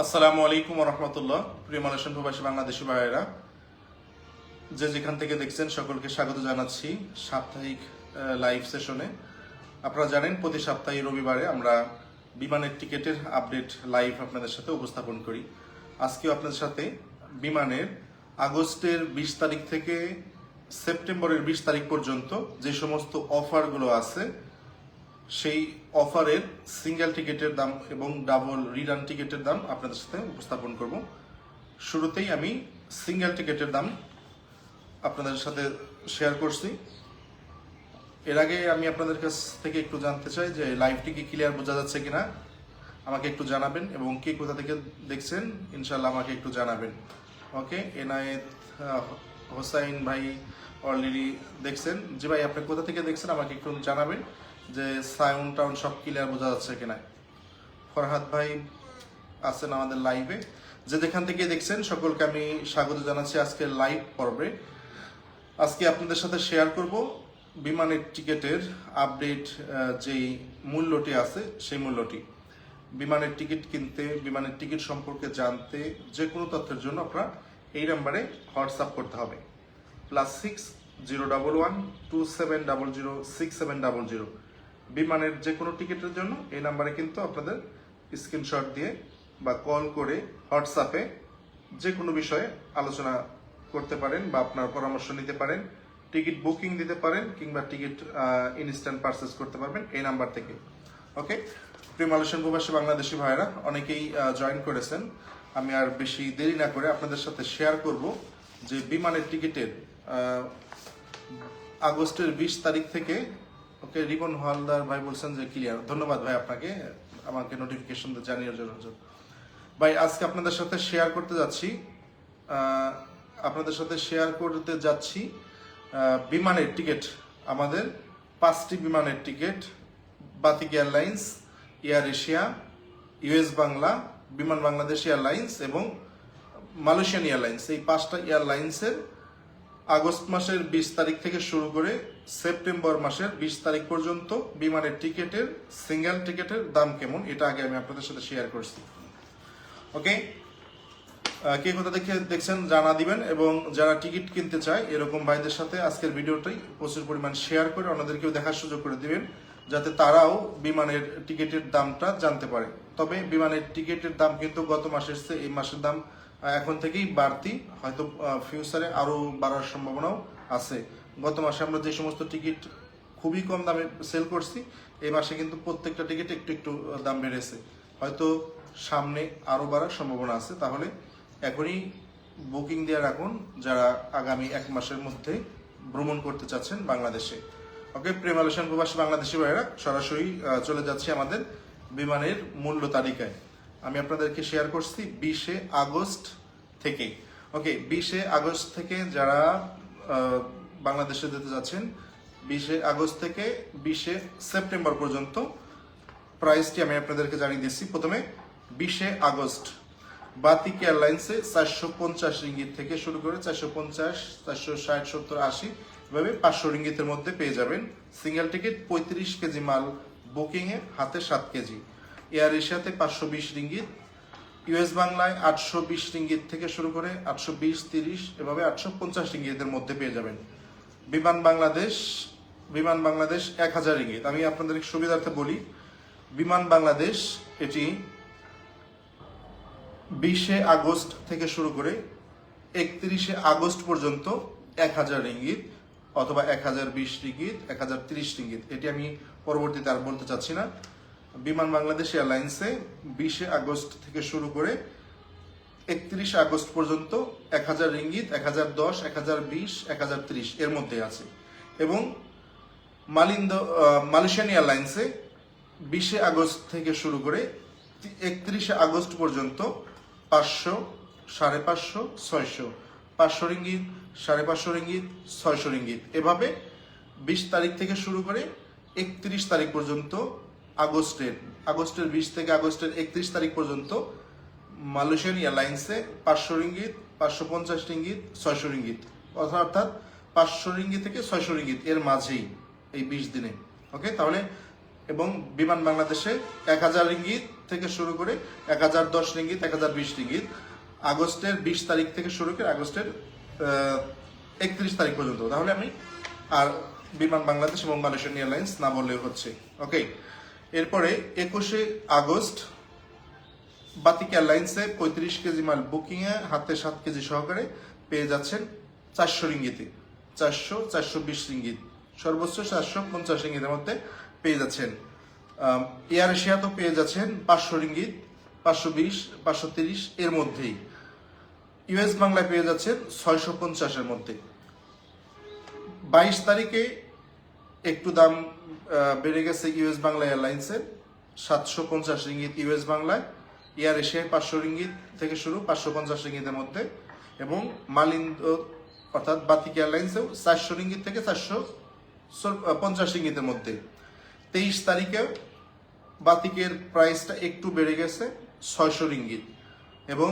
আসসালামু আলাইকুম রহমতুল্লাহ। প্রিয় মালয়েশিয়ান প্রবাসী বাংলাদেশি ভাইয়েরা, যে যেখান থেকে দেখছেন সকলকে স্বাগত জানাচ্ছি সাপ্তাহিক লাইভ সেশনে আপনারা জানেন, প্রতি সপ্তাহে রবিবারে আমরা বিমানের টিকিটের আপডেট লাইভ আপনাদের সাথে উপস্থাপন করি। আজকেও আপনাদের সাথে বিমানের আগস্টের বিশ তারিখ থেকে সেপ্টেম্বরের বিশ তারিখ পর্যন্ত যে সমস্ত অফারগুলো আছে সেই অফারের সিঙ্গেল টিকিটের দাম এবং ডাবল রিটার্ন টিকিটের দাম আপনাদের সাথে উপস্থাপন করব। শুরুতেই আমি সিঙ্গেল টিকিটের দাম আপনাদের সাথে শেয়ার করছি। এর আগে আমি আপনাদের কাছ থেকে একটু জানতে চাই যে লাইভটি কি ক্লিয়ার বোঝা যাচ্ছে কিনা? আমাকে একটু জানাবেন এবং কে কোথা থেকে দেখছেন? ইনশাল্লাহ আমাকে একটু জানাবেন। ওকে, এনায়েত হোসাইন ভাই অলরেডি দেখছেন। যে ভাই, আপনি কোথা থেকে দেখছেন? আমাকে একটু জানাবেন। যে সাউন্ড টাউন সব ক্লিয়ার বোঝা যাচ্ছে কিনা। ফরহাদ ভাই আছেন আমাদের লাইভে যে যেখান থেকে দেখছেন, সকলকে আমি স্বাগত জানাচ্ছি আজকের লাইভ পর্বে। আজকে আপনাদের সাথে শেয়ার করব বিমানের টিকিটের আপডেট যেই মূল্যটি আছে, সেই মূল্যটি। বিমানের টিকিট কিনতে, বিমানের টিকিট সম্পর্কে জানতে যে কোনো তথ্যের জন্য আপনার এই নাম্বারে হোয়াটসঅ্যাপ করতে হবে। Plus six zero double one two seven double zero six seven double zero বিমানের যে কোনো টিকিটের জন্য এই নাম্বারে কিন্তু আপনাদের স্ক্রিনশট দিয়ে বা কল করে হোয়াটসঅ্যাপে যে কোনো বিষয়ে আলোচনা করতে পারেন বা আপনার পরামর্শ নিতে পারেন, টিকিট বুকিং দিতে পারেন কিংবা টিকিট ইনস্ট্যান্ট পারচেস করতে পারবেন এই নাম্বার থেকে। ওকে প্রিয় মালয়েশিয়ান প্রবাসী বাংলাদেশি ভাইরা অনেকেই জয়েন করেছেন। আমি আর বেশি দেরি না করে আপনাদের সাথে শেয়ার করব যে বিমানের টিকিটের আগস্টের বিশ তারিখ থেকে ওকে, রিবন হালদার, ভাই বলছেন যে ক্লিয়ার ধন্যবাদ ভাই আপনাকে, আমাকে নোটিফিকেশন জানিয়ে জন্য। ভাই, আজকে আপনাদের সাথে শেয়ার করতে যাচ্ছি আপনাদের সাথে শেয়ার করতে যাচ্ছি বিমানের টিকিট আমাদের পাঁচটি বিমানের ticket Batik airlines Air Asia US Bangla, Biman Bangladesh airlines এবং মালয়েশিয়ান এয়ারলাইন্স এই পাঁচটা এয়ারলাইন্সের আগস্ট মাসের বিশ তারিখ থেকে শুরু করে সেপ্টেম্বর মাসের বিশ তারিখ পর্যন্ত বিমানের টিকিটের, সিঙ্গেল টিকিটের দাম কেমন, এটা আগে আমি আপনাদের সাথে শেয়ার করছি। ওকে কে কোথা দেখে দেখছেন জানা দিবেন এবং যারা টিকিট কিনতে চায়, এরকম ভাইদের সাথে আজকের ভিডিওটাই প্রচুর পরিমাণ শেয়ার করে অন্যদেরকেও দেখার সুযোগ করে দিবেন, যাতে তারাও বিমানের টিকিটের দামটা জানতে পারে। তবে বিমানের টিকিটের দাম কিন্তু গত মাসের এই মাসের দাম এখন থেকেই বাড়তি, হয়তো ফিউচারে আরও বাড়ার সম্ভাবনাও আছে। গত মাসে আমরা যে সমস্ত টিকিট খুবই কম দামে সেল করছি, এই মাসে কিন্তু প্রত্যেকটা টিকিট একটু একটু দাম বেড়েছে। হয়তো সামনে আরও বাড়ার সম্ভাবনা আছে, তাহলে এখনই বুকিং দিয়ে রাখুন যারা আগামী এক মাসের মধ্যে ভ্রমণ করতে চাচ্ছেন বাংলাদেশে। ওকে প্রেম আলোচন প্রবাসী বাংলাদেশি ভাইয়েরা, সরাসরি চলে যাচ্ছে আমাদের বিমানের মূল্য তালিকায়। আমি আপনাদেরকে শেয়ার করছি বিশে আগস্ট থেকে। ওকে, বিশে আগস্ট থেকে যারা বাংলাদেশে যেতে যাচ্ছেন, বিশে আগস্ট থেকে বিশে সেপ্টেম্বর পর্যন্ত। প্রাইসটি আমি আপনাদেরকে জানিয়ে দিচ্ছি। প্রথমে বিশে আগস্ট। বাতিক এয়ারলাইন্সে চারশো পঞ্চাশ রিঙ্গিত থেকে শুরু করে চারশো পঞ্চাশ, চারশো ষাট, সত্তর, আশি, এভাবে পাঁচশো রিঙ্গিতের মধ্যে পেয়ে যাবেন। সিঙ্গেল টিকিট পঁয়ত্রিশ কেজি মাল, বুকিংয়ে হাতে সাত কেজি। এয়ার এশিয়াতে পাঁচশো বিশ রিঙ্গিত ইউএস বাংলায় আটশো বিশ রিঙ্গিত থেকে শুরু করে আটশো বিশ, তিরিশ, এভাবে আটশো পঞ্চাশ রিঙ্গিতের মধ্যে পেয়ে যাবেন। বিমান বাংলাদেশ বিমান বাংলাদেশ এক হাজার রিঙ্গিত আমি আপনাদের সুবিধার্থে বলি, বিমান বাংলাদেশ এটি বিশে আগস্ট থেকে শুরু করে একত্রিশে আগস্ট পর্যন্ত এক হাজার রিঙ্গিত অথবা এক হাজার বিশ রিঙ্গিত এক হাজার তিরিশ রিঙ্গিত এটি আমি পরবর্তীতে আর বলতে চাচ্ছি না। বিমান বাংলাদেশ এয়ারলাইন্সে বিশে আগস্ট থেকে শুরু করে একত্রিশ আগস্ট পর্যন্ত এক হাজার রিঙ্গিত, এক হাজার দশ, এক হাজার বিশ, এক হাজার ত্রিশ এর মধ্যে আছে। এবং মালিন্দ মালয়েশিয়ান এয়ারলাইন্সে বিশে আগস্ট থেকে শুরু করে একত্রিশে আগস্ট পর্যন্ত পাঁচশো, সাড়ে পাঁচশো, ছয়শো, পাঁচশো রিঙ্গিত, সাড়ে পাঁচশো রিঙ্গিত, ছয়শো রিঙ্গিত। এভাবে বিশ তারিখ থেকে শুরু করে একত্রিশ তারিখ পর্যন্ত আগস্টের আগস্টের বিশ থেকে আগস্টের একত্রিশ তারিখ পর্যন্ত মালয়েশিয়ান এয়ারলাইন্সে পাঁচশো রিঙ্গিত, পাঁচশো পঞ্চাশ রিঙ্গিত, ছয়শো রিঙ্গিত। অর্থাৎ পাঁচশো রিঙ্গিত থেকে ছয়শো রিঙ্গিত এর মাঝেই এই বিশ দিনে। ওকে? তাহলে, এবং বিমান বাংলাদেশে এক হাজার রিঙ্গিত থেকে শুরু করে এক হাজার দশ রিঙ্গিত, এক হাজার বিশ রিঙ্গিত। আগস্টের বিশ তারিখ থেকে শুরু করে আগস্টের একত্রিশ তারিখ পর্যন্ত। তাহলে আমি আর বিমান বাংলাদেশ এবং মালয়েশিয়ান এয়ারলাইন্স না বললেও হচ্ছে। ওকে? এরপরে একুশে আগস্ট বাতিক এয়ারলাইন্সে পঁয়ত্রিশ কেজি মাল বুকিংয়ে হাতে সাত কেজি সহকারে পেয়ে যাচ্ছেন চারশো রিঙ্গিতে। চারশো চারশো বিশ রিঙ্গিত। সর্বোচ্চ চারশো পঞ্চাশ রিঙ্গিতের মধ্যে পেয়ে যাচ্ছেন। এয়ার এশিয়া তো পেয়ে যাচ্ছেন পাঁচশো রিঙ্গিত, পাঁচশো বিশ, পাঁচশো তিরিশ এর মধ্যেই। ইউএস বাংলায় পেয়ে যাচ্ছেন ছয়শো পঞ্চাশের মধ্যে। বাইশ তারিখে একটু দাম বেড়ে গেছে ইউএস বাংলা এয়ারলাইন্সের সাতশো পঞ্চাশ রিঙ্গিত ইউএস বাংলায়। এয়ার এশিয়ায় পাঁচশো রিঙ্গিত থেকে শুরু, পাঁচশো পঞ্চাশ রিঙ্গিতের মধ্যে। এবং মালিন্দ, অর্থাৎ বাতিক এয়ারলাইন্সেও চারশো রিঙ্গিত থেকে চারশো পঞ্চাশ রিঙ্গিতের মধ্যে। তেইশ তারিখে বাতিকের প্রাইসটা একটু বেড়ে গেছে, ছয়শো রিঙ্গিত। এবং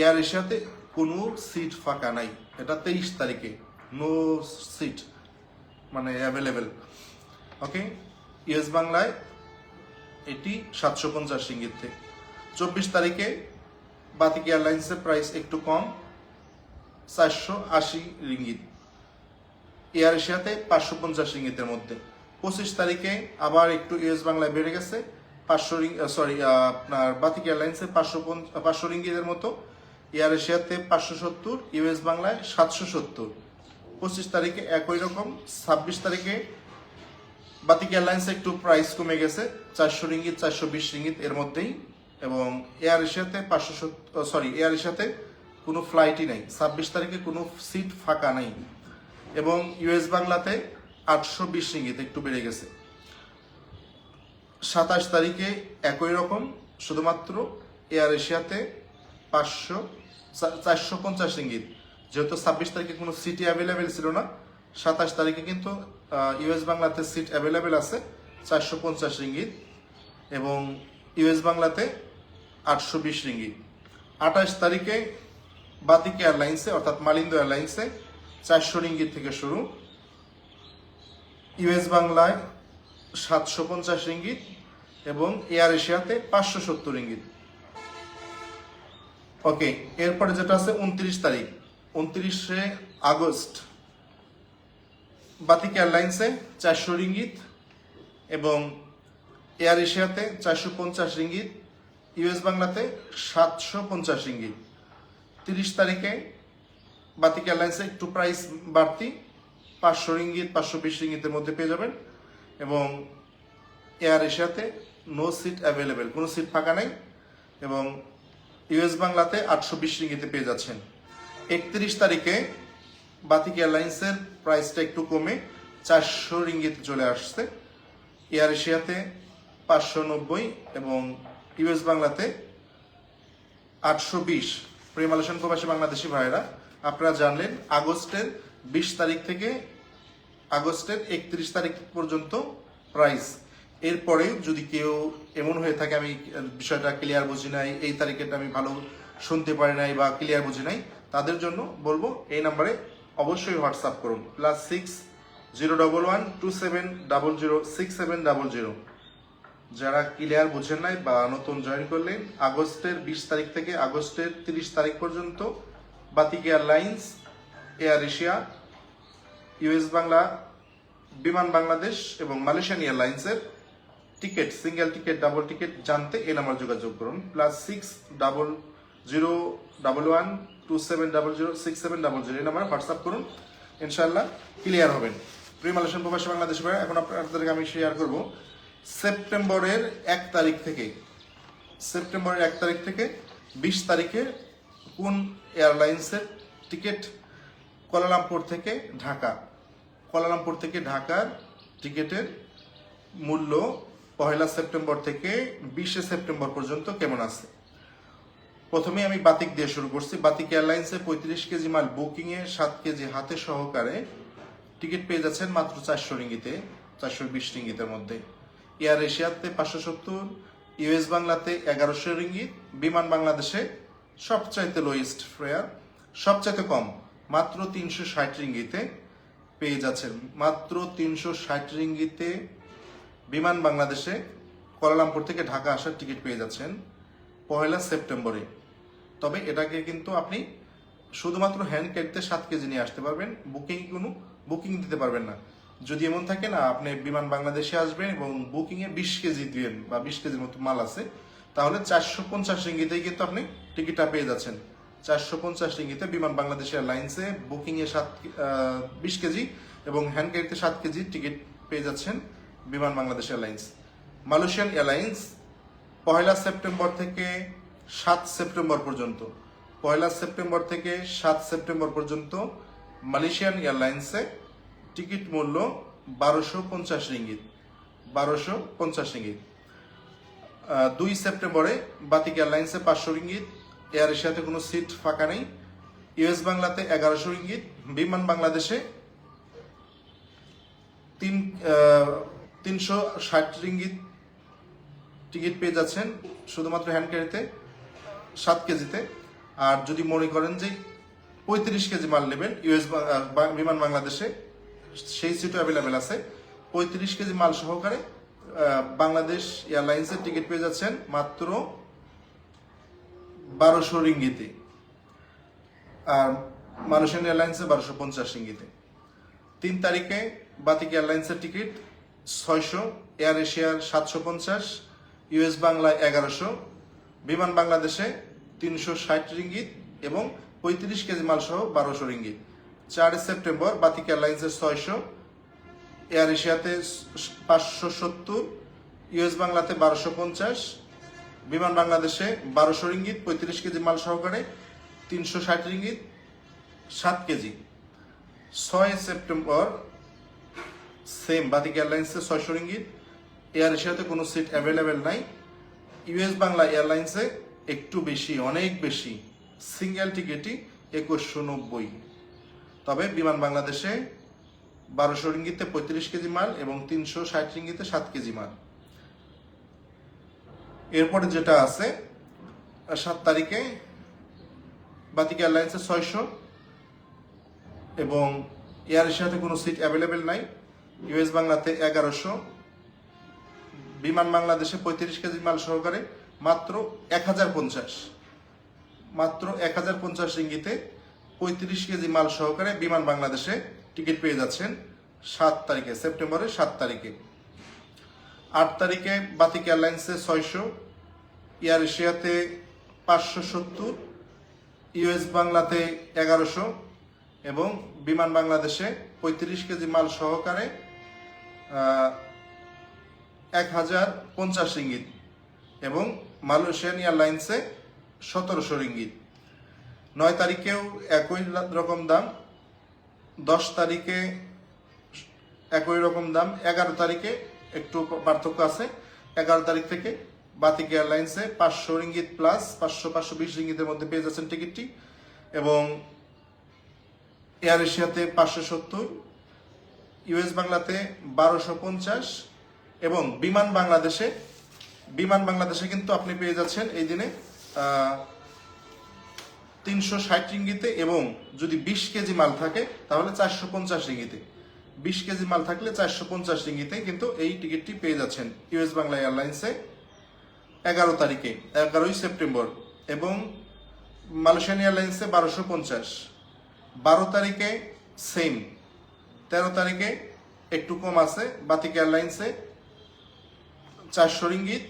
এয়ার এশিয়াতে কোনো সিট ফাঁকা নাই। এটা তেইশ তারিখে। নো সিট মানে অ্যাভেলেবেল ওকে ইয়েস বাংলায় এটি সাতশো পঞ্চাশ রিঙ্গিত থেকে। চব্বিশ তারিখে বাতিক এয়ারলাইন্সের প্রাইস একটু কম, চারশো আশি রিঙ্গিত। এয়ার এশিয়াতে পাঁচশো পঞ্চাশ রিঙ্গিতের মধ্যে। পঁচিশ তারিখে আবার একটু ইউএস বাংলায় বেড়ে গেছে, পাঁচশো রিং সরি আপনার বাতিক এয়ারলাইন্সে পাঁচশো পাঁচশো রিঙ্গিতের মতো। এয়ার এশিয়াতে পাঁচশো সত্তর, ইউএস বাংলায় সাতশো সত্তর। পঁচিশ তারিখে একই রকম, ছাব্বিশ তারিখে বাতিক এয়ারলাইন্সে একটু প্রাইস কমে গেছে, চারশো রিঙ্গিত, চারশো বিশ রিঙ্গিত এর মধ্যেই। এবং এয়ার এশিয়াতে পাঁচশো সত্তর সরি এয়ার এশিয়াতে কোনো ফ্লাইটই নেই। ছাব্বিশ তারিখে কোনো সিট ফাঁকা নেই। এবং ইউএস বাংলাতে আটশো বিশ রিঙ্গিত একটু বেড়ে গেছে। সাতাশ তারিখে একই রকম, শুধুমাত্র এয়ার এশিয়াতে পাঁচশো চারশো পঞ্চাশ রিঙ্গিত যেহেতু ছাব্বিশ তারিখে কোনো সিটি অ্যাভেলেবেল ছিল না, সাতাশ তারিখে কিন্তু ইউএস বাংলাতে সিট অ্যাভেলেবেল আছে, চারশো পঞ্চাশ রিঙ্গিত এবং ইউএস বাংলাতে আটশো বিশ রিঙ্গিত আঠাশ তারিখে বাতিক এয়ারলাইন্সে, অর্থাৎ মালিন্দ এয়ারলাইন্সে চারশো রিঙ্গিত থেকে শুরু। ইউএস বাংলায় সাতশো পঞ্চাশ রিঙ্গিত এবং এয়ার এশিয়াতে পাঁচশো সত্তর রিঙ্গিত ওকে, এরপরে যেটা আছে উনত্রিশ তারিখ। উনত্রিশে আগস্ট বাতিক এয়ারলাইন্সে চারশো রিঙ্গিত এবং এয়ার এশিয়াতে চারশো পঞ্চাশ রিঙ্গিত ইউএস বাংলাতে সাতশো পঞ্চাশ রিঙ্গিত তিরিশ তারিখে বাতিক এয়ারলাইন্সে একটু প্রাইস বাড়তি, পাঁচশো ইঙ্গিত, পাঁচশো বিশ ইঙ্গিতের মধ্যে পেয়ে যাবেন এবং এয়ার এশিয়াতে নো সিট অ্যাভেলেবেল কোনো সিট ফাঁকা নেই এবং ইউএস বাংলাতে আটশো বিশ রিঙ্গিতে পেয়ে যাচ্ছেন। একত্রিশ তারিখে বাতিক এয়ারলাইন্সের প্রাইসটা একটু কমে চারশো রিঙ্গিতে চলে আসছে। এয়ার এশিয়াতে পাঁচশো নব্বই এবং ইউএস বাংলাতে আটশো বিশ প্রেমালেশন প্রবাসী বাংলাদেশি ভাইয়েরা, আপনারা জানলেন আগস্টের বিশ তারিখ থেকে আগস্টের একত্রিশ তারিখ পর্যন্ত প্রাইস এরপরে যদি কেউ এমন হয়ে থাকে, আমি বিষয়টা ক্লিয়ার বুঝি নাই, এই তারিখেটা আমি ভালো শুনতে পারি নাই বা ক্লিয়ার বুঝি নাই, তাদের জন্য বলব এই নাম্বারে অবশ্যই হোয়াটসঅ্যাপ করুন plus six zero double one two seven double zero six seven double zero যারা ক্লিয়ার বুঝেন নাই বা নতুন জয়েন করলেন, আগস্টের বিশ তারিখ থেকে আগস্টের তিরিশ তারিখ পর্যন্ত Batik airlines Air Asia US Bangla, Biman Bangladesh এবং মালয়েশিয়ান এয়ারলাইন্সের ticket single ticket double ticket জানতে এই নাম্বার যোগাযোগ করুন। Plus six double zero double one two seven double zero six seven double zero এই নাম্বার হোয়াটসঅ্যাপ করুন। ইনশাল্লাহ clear হবেন। প্রিয় মালয়েশিয়ান প্রবাসী বাংলাদেশ ভাই এখন আপনাদেরকে আমি শেয়ার করব সেপ্টেম্বরের এক তারিখ থেকে। সেপ্টেম্বরের এক তারিখ থেকে বিশ তারিখে কোন এয়ারলাইন্সের টিকিট কোয়ালালামপুর থেকে ঢাকা। কোয়ালালামপুর থেকে ঢাকার টিকিটের মূল্য পহেলা সেপ্টেম্বর থেকে বিশে সেপ্টেম্বর পর্যন্ত কেমন আছে? প্রথমে আমি বাতিক দিয়ে শুরু করছি। বাতিক এয়ারলাইন্সে পঁয়ত্রিশ কেজি মাল বুকিং এ সাত কেজি হাতে সহকারে টিকিট পেয়ে যাচ্ছেন মাত্র চারশো রিঙ্গিতে, চারশো বিশ রিঙ্গিতের মধ্যে। এয়ার এশিয়াতে পাঁচশো সত্তর ইউএস বাংলাতে এগারোশো রিঙ্গিত, বিমান বাংলাদেশে সবচাইতে লোয়েস্ট ফেয়ার সবচাইতে কম, মাত্র তিনশো ষাট রিঙ্গিতে পেয়ে যাচ্ছেন। মাত্র তিনশো ষাট রিঙ্গিতে বিমান বাংলাদেশে কোয়ালালামপুর থেকে ঢাকা আসার টিকিট পেয়ে যাচ্ছেন পয়লা সেপ্টেম্বরে। তবে এটাকে কিন্তু আপনি শুধুমাত্র হ্যান্ড ক্যারিতে সাত কেজি নিয়ে আসতে পারবেন বুকিং কোনো বুকিং দিতে পারবেন না। যদি এমন থাকে না, আপনি বিমান বাংলাদেশে আসবেন এবং বুকিং এ বিশ কেজি দিবেন বা বিশ কেজির মতো মাল আছে, তাহলে চারশো পঞ্চাশ রিঙ্গিতেই কিন্তু আপনি টিকিটটা পেয়ে যাচ্ছেন। চারশো পঞ্চাশ রিঙ্গিতে বিমান বাংলাদেশ এয়ারলাইন্সে বুকিং এ সাত বিশ কেজি এবং হ্যান্ড ক্যারিতে সাত কেজি টিকিট পেয়ে যাচ্ছেন Biman Bangladesh airlines Malaysian airlines পয়লা সেপ্টেম্বর থেকে সাত সেপ্টেম্বর পর্যন্ত, পয়লা সেপ্টেম্বর থেকে সাত সেপ্টেম্বর পর্যন্ত মালয়েশিয়ান এয়ারলাইন্সে টিকিট মূল্য বারোশো পঞ্চাশ রিঙ্গিত। বারোশো পঞ্চাশ রিঙ্গিত। দুই সেপ্টেম্বরে বাতিক এয়ারলাইন্সে পাঁচশো রিঙ্গিত, এয়ার এশিয়াতে কোনো সিট ফাঁকা নেই। ইউএস বাংলাতে এগারোশো রিঙ্গিত, বিমান বাংলাদেশে তিন তিনশো ষাট রিঙ্গিত টিকিট পেয়ে যাচ্ছেন শুধুমাত্র হ্যান্ড ক্যারিতে, সাত কেজিতে। আর যদি মনে করেন যে পঁয়ত্রিশ কেজি মাল নেবেন ইউএস বিমান বাংলাদেশে সেই সিটও অ্যাভেলেবেল আছে। পঁয়ত্রিশ কেজি মাল সহকারে বাংলাদেশ এয়ারলাইন্সের টিকিট পেয়ে যাচ্ছেন মাত্র বারোশো রিঙ্গিতে। আর মালয়েশিয়ান এয়ারলাইন্সে বারোশো পঞ্চাশ রিঙ্গিতে। তিন তারিখে বাতিক এয়ারলাইন্সের টিকিট ছয়শো, এয়ার এশিয়ার সাতশো পঞ্চাশ ইউএস বাংলা এগারোশো, বিমান বাংলাদেশে তিনশো ষাট রিঙ্গিত এবং পঁয়ত্রিশ কেজি মাল সহ বারোশো রিঙ্গিত। চার সেপ্টেম্বর বাতিক এয়ারলাইন্সের ছয়শো, এয়ার এশিয়াতে পাঁচশো সত্তর ইউএস বাংলাতে বারোশো পঞ্চাশ, বিমান বাংলাদেশে বারোশো রিঙ্গিত, পঁয়ত্রিশ কেজি মাল সহকারে তিনশো ষাট রিঙ্গিত, সাত কেজি। ছয় সেপ্টেম্বর সেম বাতিক এয়ারলাইন্সে ছয়শো রিঙ্গিত, এয়ার এশিয়াতে কোনো সিট অ্যাভেলেবেল নাই। ইউএস বাংলা এয়ারলাইন্সে একটু বেশি, অনেক বেশি সিঙ্গেল টিকিটই একুশশো নব্বই। তবে বিমান বাংলাদেশে বারোশো রিঙ্গিতে পঁয়ত্রিশ কেজি মাল এবং তিনশো ষাট রিঙ্গিতে সাত কেজি মাল। এরপরে যেটা আছে, সাত তারিখে বাতিক এয়ারলাইন্সে ছয়শো এবং এয়ার এশিয়াতে কোনো সিট অ্যাভেলেবেল নাই। ইউএস বাংলাতে এগারোশো। বিমান বাংলাদেশে পঁয়ত্রিশ কেজি মাল সহকারে মাত্র এক হাজার পঞ্চাশ। মাত্র এক হাজার পঞ্চাশ রিঙ্গিতে পঁয়ত্রিশ কেজি মাল সহকারে বিমান বাংলাদেশে টিকিট পেয়ে যাচ্ছেন সাত তারিখে, সেপ্টেম্বরের সাত তারিখে। আট তারিখে বাতিক এয়ারলাইন্সে ছয়শো, এয়ার এশিয়াতে পাঁচশো সত্তর, ইউএস বাংলাতে এগারোশো এবং বিমান বাংলাদেশে পঁয়ত্রিশ কেজি মাল সহকারে এক হাজার পঞ্চাশ রিঙ্গিত এবং মালয়েশিয়ান এয়ারলাইন্সে সতেরোশো রিঙ্গিত। নয় তারিখেও একই রকম দাম, দশ তারিখে একই রকম দাম, এগারো তারিখে একটু পার্থক্য আছে। এগারো তারিখ থেকে বাতিক এয়ারলাইন্সে পাঁচশো রিঙ্গিত প্লাস পাঁচশো পাঁচশো বিশ রিঙ্গিতের মধ্যে পেয়ে যাচ্ছেন টিকিটটি এবং এয়ার এশিয়াতে পাঁচশো সত্তর ইউএস বাংলাতে বারোশো পঞ্চাশ এবং বিমান বাংলাদেশে বিমান বাংলাদেশে কিন্তু আপনি পেয়ে যাচ্ছেন এই দিনে তিনশো ষাট রিঙ্গিতে এবং যদি বিশ কেজি মাল থাকে, তাহলে চারশো পঞ্চাশ রিঙ্গিতে। বিশ কেজি মাল থাকলে চারশো পঞ্চাশ রিঙ্গিতে কিন্তু এই টিকিটটি পেয়ে যাচ্ছেন ইউএস বাংলা এয়ারলাইন্সে এগারো তারিখে, এগারোই সেপ্টেম্বর এবং মালয়েশিয়ান এয়ারলাইন্সে বারোশো পঞ্চাশ। বারো তারিখে সেম, তেরো তারিখে একটু কম আছে, বাতিক এয়ারলাইন্সে চারশো রিঙ্গিত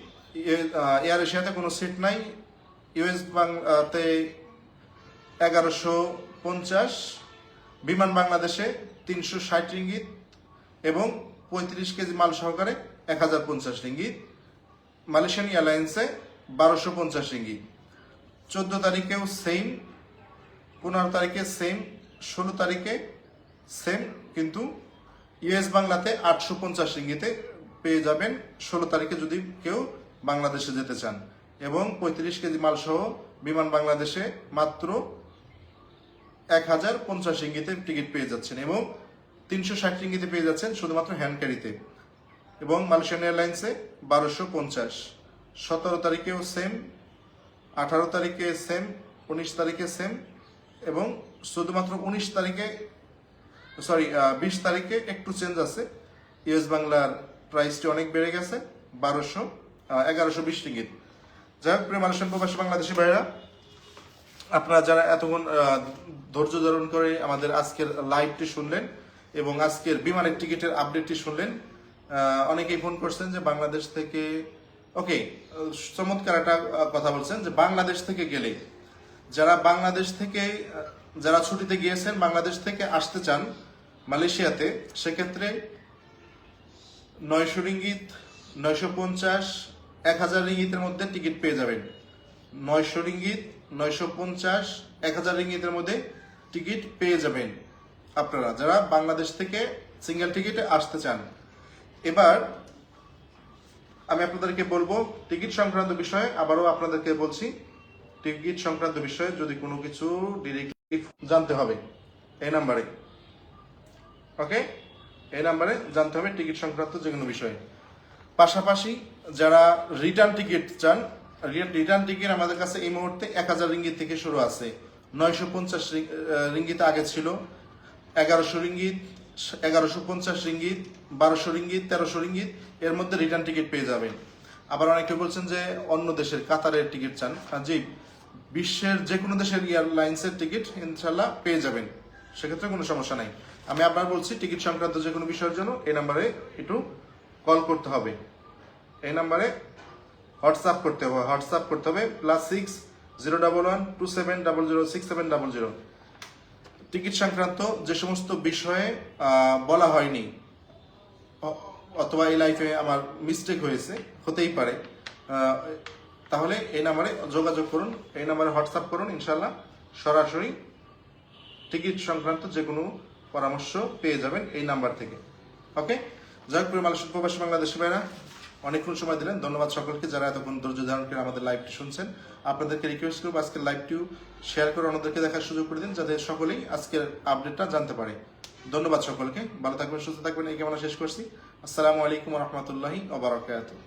এয়ার এশিয়াতে কোনো সিট নাই, ইউএস বাংলাতে এগারোশো পঞ্চাশ, বিমান বাংলাদেশে তিনশো ষাট রিঙ্গিত এবং পঁয়ত্রিশ কেজি মাল সহকারে এক হাজার পঞ্চাশ রিঙ্গিত। মালয়েশিয়ান এয়ারলাইন্সে বারোশো পঞ্চাশ রিঙ্গিত। চোদ্দ তারিখেও সেম পনেরো তারিখে সেম ষোলো তারিখে সেম কিন্তু ইউএস বাংলাতে আটশো পঞ্চাশ রিঙ্গিতে পেয়ে যাবেন। ষোলো তারিখে যদি কেউ বাংলাদেশে যেতে চান এবং পঁয়ত্রিশ কেজি মাল সহ বিমান বাংলাদেশে মাত্র এক হাজার পঞ্চাশ ইঙ্গিতে টিকিট পেয়ে যাচ্ছেন এবং তিনশো ষাট ইঙ্গিতে পেয়ে যাচ্ছেন শুধুমাত্র হ্যান্ড ক্যারিতে এবং মালয়েশিয়ান এয়ারলাইন্সে বারোশো পঞ্চাশ। সতেরো তারিখেও সেম, আঠারো তারিখে সেম, উনিশ তারিখে সেম এবং শুধুমাত্র উনিশ তারিখে, সরি বিশ তারিখে একটু চেঞ্জ আছে। ইউএস বাংলার প্রাইসটি অনেক বেড়ে গেছে, বারোশো এগারোশো বিশ রিঙ্গিত। যাই হোক, প্রিয় মালয়েশিয়ান প্রবাসী বাংলাদেশি ভাইরা আপনারা যারা এতক্ষণ ধৈর্য ধারণ করে আমাদের আজকের লাইভটি শুনলেন এবং আজকের বিমানের টিকিটের আপডেটটি শুনলেন অনেকেই ফোন করছেন যে বাংলাদেশ থেকে, ওকে, চমৎকার একটা কথা বলছেন যে বাংলাদেশ থেকে গেলে, যারা বাংলাদেশ থেকে যারা ছুটিতে গিয়েছেন, বাংলাদেশ থেকে আসতে চান মালয়েশিয়াতে, সেক্ষেত্রে নয়শো রিঙ্গিত, নয়শো পঞ্চাশ, এক হাজার রিঙ্গিতের মধ্যে টিকিট পেয়ে যাবেন। নয়শো রিঙ্গিত নয়শো পঞ্চাশ, এক হাজার রিঙ্গিতের মধ্যে টিকিট পেয়ে যাবেন আপনারা। যারা বাংলাদেশ থেকে সিঙ্গেল টিকিটে আসতে চান, এবার আমি আপনাদেরকে বলব টিকিট সংক্রান্ত বিষয়ে। আবারও আপনাদেরকে বলছি, টিকিট সংক্রান্ত বিষয়ে যদি কোনো কিছু ডিরেক্টলি জানতে হবে, এই নাম্বারে। ওকে? এই নাম্বারে জানতে হবে টিকিট সংক্রান্ত যে কোনো বিষয়ে। পাশাপাশি যারা রিটার্ন টিকিট চান রিটার্ন টিকিট আমাদের কাছে এই মুহূর্তে এক হাজার রিঙ্গিত থেকে শুরু আছে। নয়শো পঞ্চাশ রিঙ্গিত আগে ছিল। এগারোশো রিঙ্গিত, এগারোশো পঞ্চাশ রিঙ্গিত, বারোশো রিঙ্গিত, তেরোশো রিঙ্গিত, এর মধ্যে রিটার্ন টিকিট পেয়ে যাবেন। আবার অনেকে বলছেন যে অন্য দেশের, কাতারের টিকিট চান। জি বিশ্বের যে কোনো দেশের এয়ারলাইন্সের টিকিট ইনশাল্লাহ পেয়ে যাবেন। সেক্ষেত্রে কোনো সমস্যা নাই। আমি আবার বলছি টিকিট সংক্রান্ত যে কোনো বিষয়ের জন্য এই নাম্বারে একটু কল করতে হবে। এই নাম্বারে হোয়াটসঅ্যাপ করতে হবে, হোয়াটসঅ্যাপ করতে হবে plus six zero double one two seven double zero six seven double zero ticket সংক্রান্ত যে সমস্ত বিষয়ে বলা হয়নি অথবা এই লাইফে আমার মিস্টেক হয়েছে, হতেই পারে তাহলে এই নাম্বারে যোগাযোগ করুন, এই নাম্বারে হোয়াটসঅ্যাপ করুন ইনশাল্লাহ সরাসরি টিকিট সংক্রান্ত যে কোনো পরামর্শ পেয়ে যাবেন এই নাম্বার থেকে। ওকে হোক প্রিয় মালয়েশিয়ান প্রবাসী বাংলাদেশি ভাইরা অনেকক্ষণ সময় দিলেন। ধন্যবাদ সকলকে যারা এতক্ষণ ধৈর্য ধারণ করে আমাদের লাইভটি শুনছেন। আপনাদেরকে রিকোয়েস্ট করব আজকের লাইভটিও শেয়ার করে অন্যদেরকে দেখার সুযোগ করে দিন, যাতে সকলেই আজকের আপডেটটা জানতে পারে। ধন্যবাদ সকলকে। ভালো থাকবেন, সুস্থ থাকবেন। এই কেমন শেষ করছি। আসসালামু আলাইকুম রহমতুল্লাহি ওবরাকাতুহ